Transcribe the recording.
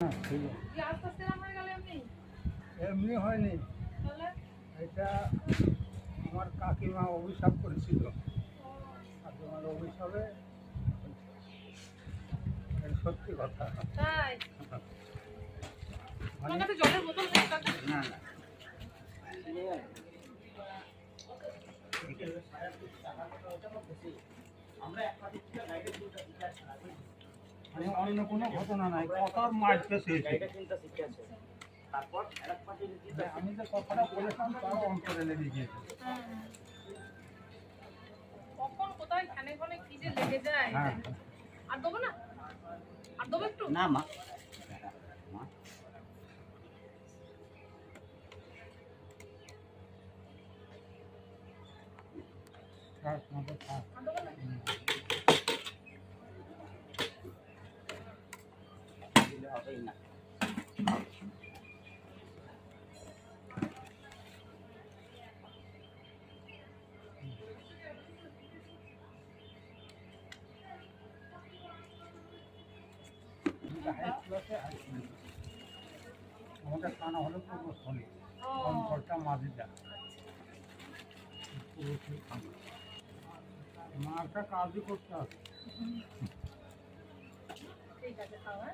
এমনি এমনি হয়নি। এটা আমার কাকিমা অভিশাপ করেছিল। কাকিমার অভিশাপে সত্যি কথা। তাই? মানে তোমার কাছে জলের বোতল নেই? কাকা? মানে অন্য কোনো ঘটনা নাই কথার মারতে শেষে আমি যে কথাটা বলেছিলাম তার অন্তরে লেগে গিয়েছে। কখন কোথায় খানে খানে কি যে লেগে যায়। হ্যাঁ। আর দেবো না? আর দেবো একটু? না মা। আর দেবো না? হবেই না। আমাদের থানা হলো পূর্বস্থলী ও অঞ্চলটা থানা মারটা কাজই করতে হবে। ঠিক আছে হ্যাঁ